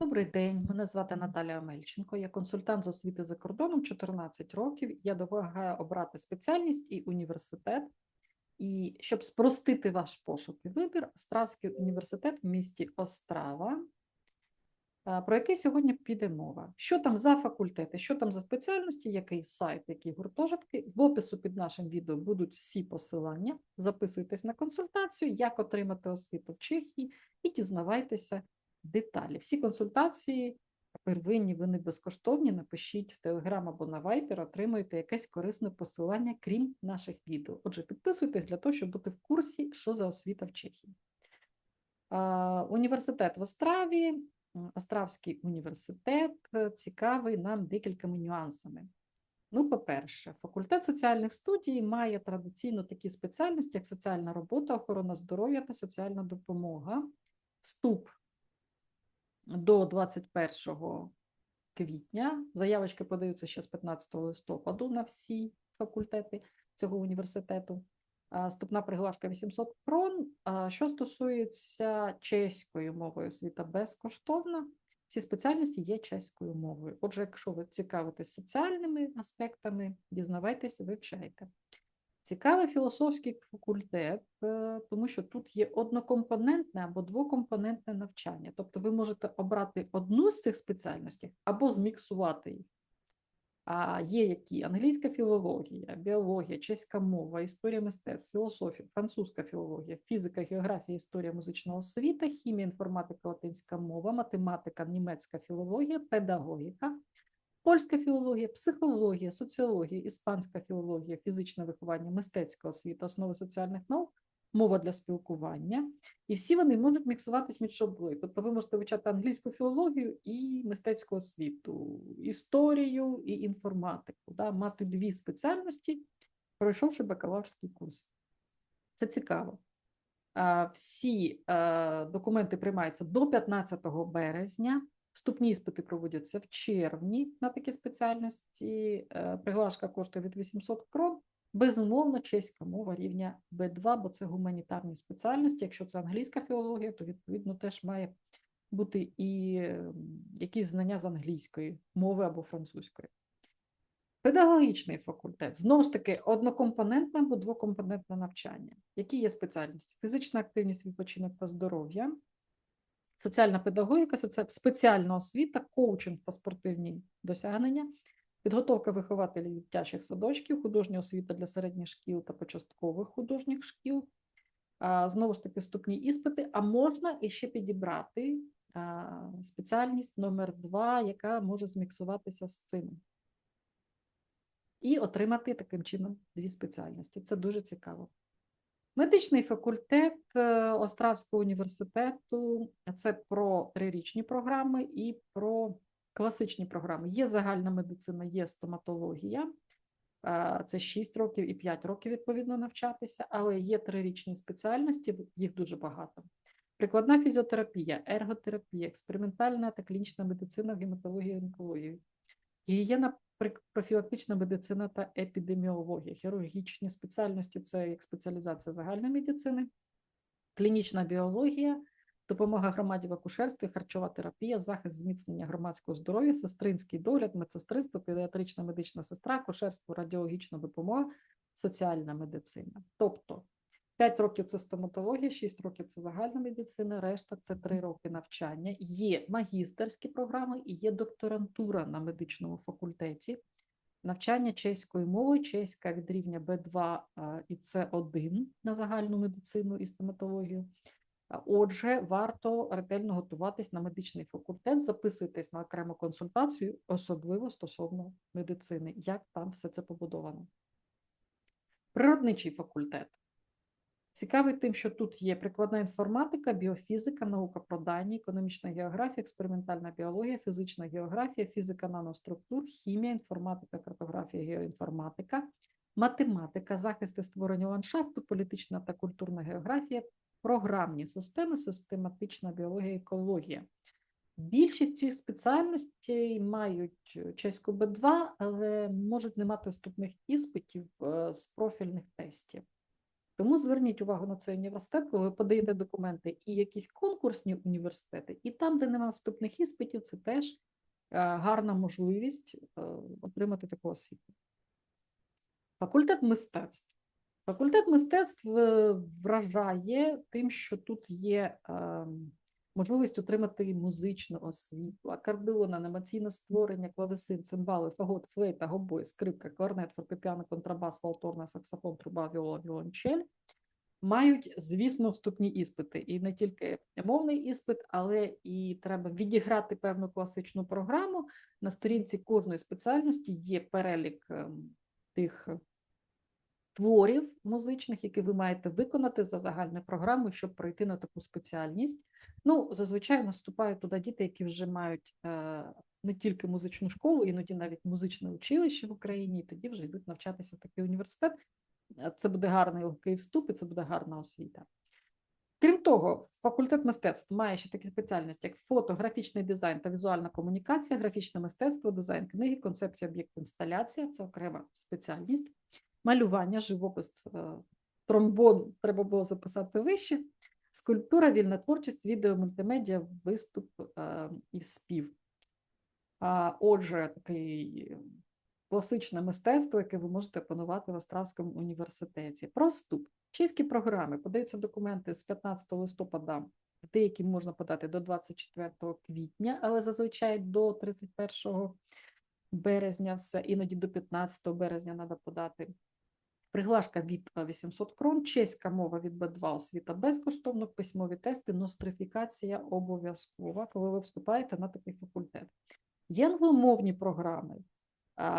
Добрий день, мене звати Наталя Омельченко. Я консультант з освіти за кордоном 14 років. Я допомагаю обрати спеціальність і університет. І щоб спростити ваш пошук і вибір, Островський університет в місті Острава, про який сьогодні піде мова. Що там за факультети, що там за спеціальності, який сайт, які гуртожитки. В опису під нашим відео будуть всі посилання. Записуйтесь на консультацію, як отримати освіту в Чехії, і дізнавайтеся деталі. Всі консультації первинні, вони безкоштовні. Напишіть в Telegram або на Viber, отримуєте якесь корисне посилання, крім наших відео. Отже, підписуйтесь для того, щоб бути в курсі, що за освіта в Чехії. Університет в Остраві, Остравський університет е, цікавий нам декількома нюансами. Ну, по-перше, факультет соціальних студій має традиційно такі спеціальності, як соціальна робота, охорона здоров'я та соціальна допомога. Вступ до 21 квітня. Заявочки подаються ще з 15 листопаду на всі факультети цього університету. А, Вступна приглашка 800 крон. Що стосується чеської мови, освіта безкоштовна. Ці спеціальності є чеською мовою. Отже, якщо ви цікавитесь соціальними аспектами, дізнавайтеся, вивчайте. Цікавий філософський факультет, е, тому що тут є однокомпонентне або двокомпонентне навчання. Тобто ви можете обрати одну з цих спеціальностей або зміксувати їх. А є які англійська філологія, біологія, чеська мова, історія мистецтв, філософія, французька філологія, фізика, географія, історія музичного освіта, хімія, інформатика, латинська мова, математика, німецька філологія, педагогіка, польська філологія, психологія, соціологія, іспанська філологія, фізичне виховання, мистецька освіта, основи соціальних наук, мова для спілкування. І всі вони можуть міксуватись між собою. Тобто ви можете вивчати англійську філологію і мистецьку освіту, історію і інформатику, да? мати дві спеціальності, пройшовши бакалаврський курс. Це цікаво. Всі документи приймаються до 15 березня. Вступні іспити проводяться в червні на такі спеціальності. Е, Приглашка коштує від 800 крон. Безумовно, чеська мова рівня Б2, бо це гуманітарні спеціальності. Якщо це англійська філологія, то відповідно теж має бути і ем, якісь знання з англійської мови або французької. Педагогічний факультет знову ж таки однокомпонентне або двокомпонентне навчання. Які є спеціальності? Фізична активність, відпочинок та здоров'я, соціальна педагогіка, спеціальна освіта, коучинг та спортивні досягнення, підготовка вихователів дитячих садочків, художня освіта для середніх шкіл та початкових художніх шкіл. Знову ж таки, вступні іспити, а можна іще підібрати спеціальність номер два, яка може зміксуватися з цим. І отримати таким чином дві спеціальності. Це дуже цікаво. Медичний факультет е, Островського університету це про трирічні програми і про класичні програми. Є загальна медицина, є стоматологія. е, Це 6 років і 5 років відповідно навчатися, але є трирічні спеціальності, їх дуже багато. Прикладна фізіотерапія, ерготерапія, експериментальна та клінічна медицина, гематологія, онкологія. Гігієна, профілактична медицина та епідеміологія, хірургічні спеціальності це як спеціалізація загальної медицини, клінічна біологія, допомога громаді в акушерстві, харчова терапія, захист зміцнення громадського здоров'я, сестринський догляд, медсестринство, педіатрична медична сестра, акушерство, радіологічна допомога, соціальна медицина. Тобто 5 років це стоматологія, 6 років це загальна медицина, решта це 3 роки навчання. Є магістерські програми і є докторантура на медичному факультеті. Навчання чеською мовою, чеська від рівня Б2 е, і С1 на загальну медицину і стоматологію. Отже, варто ретельно готуватись на медичний факультет, записуйтесь на окрему консультацію, особливо стосовно медицини, як там все це побудовано. Природничий факультет. Цікавий тим, що тут є прикладна інформатика, біофізика, наука про дані, економічна географія, експериментальна біологія, фізична географія, фізика наноструктур, хімія, інформатика, картографія, геоінформатика, математика, захист і створення ландшафту, політична та культурна географія, програмні системи, систематична біологія, екологія. Більшість цих спеціальностей мають чеську Б2, але можуть не мати вступних іспитів е, з профільних тестів. Тому зверніть увагу на цей університет, коли ви подаєте документи і якісь конкурсні університети, і там, де немає вступних іспитів, це теж е, гарна можливість е, отримати таку освіту. Факультет мистецтв. Факультет мистецтв е, вражає тим, що тут є ем, можливість отримати музичну освіту, акордеон, анімаційне створення, клавесин, цимбали, фагот, флейта, гобой, скрипка, кларнет, фортепіано, контрабас, валторна, саксофон, труба, віола, віолончель. Мають, звісно, вступні іспити. І не тільки мовний іспит, але і треба відіграти певну класичну програму. На сторінці кожної спеціальності є перелік ем, тих творів музичних, які ви маєте виконати за загальною програмою, щоб пройти на таку спеціальність. Ну, зазвичай наступають туди діти, які вже мають е, не тільки музичну школу, іноді навіть музичне училище в Україні, і тоді вже йдуть навчатися в такий університет. Е, Це буде гарний легкий вступ, і це буде гарна освіта. Крім того, факультет мистецтв має ще такі спеціальності, як фото, графічний дизайн та візуальна комунікація, графічне мистецтво, дизайн книги, концепція об'єкт інсталяція це окрема спеціальність, малювання, живопис, е, тромбон треба було записати вище, скульптура, вільна творчість, відео, мультимедіа, виступ е, і спів. Отже, такий класичне мистецтво, яке ви можете опанувати в Островському університеті. Про вступ. Вчительські програми подаються документи з 15 листопада, деякі можна подати до 24 квітня, але зазвичай до 31 березня все, іноді до 15 березня треба подати. Приглашка від 800 крон, чеська мова від Б2 освіта безкоштовно, письмові тести, нострифікація обов'язкова, коли ви вступаєте на такий факультет. Є англомовні програми,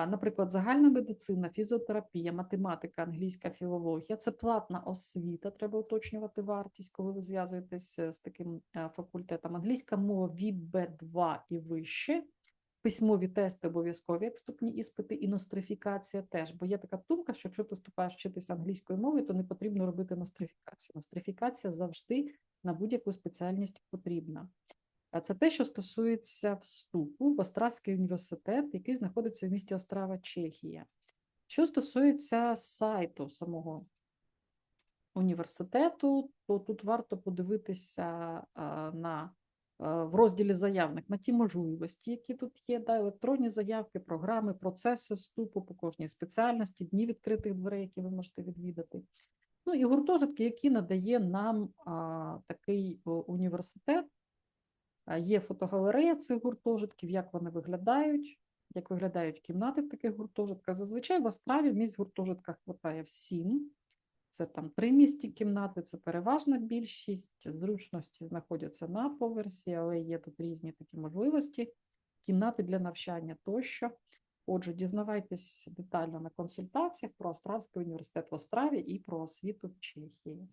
наприклад, загальна медицина, фізіотерапія, математика, англійська філологія. Це платна освіта, треба уточнювати вартість, коли ви зв'язуєтесь з таким е, факультетом. Англійська мова від Б2 і вище. Письмові тести обов'язкові, як вступні іспити, і нострифікація теж. Бо є така думка, що якщо ти вступаєш вчитися англійською мовою, то не потрібно робити нострифікацію. Нострифікація завжди на будь-яку спеціальність потрібна. А Це те, що стосується вступу в Островський університет, який знаходиться в місті Острава, Чехія. Що стосується сайту самого університету, то тут варто подивитися на в розділі заявник на ті можливості, які тут є, да, електронні заявки, програми, процеси вступу по кожній спеціальності, дні відкритих дверей, які ви можете відвідати. Ну і гуртожитки, які надає нам а, такий університет. Є фотогалерея цих гуртожитків, як вони виглядають, як виглядають кімнати в таких гуртожитках. Зазвичай в Острові місць в гуртожитках вистачає всім. Це там примісті кімнати, це переважна більшість. Зручності знаходяться на поверсі, але є тут різні такі можливості, кімнати для навчання тощо. Отже, дізнавайтесь детально на консультаціях про Остравський університет в Остраві і про освіту в Чехії.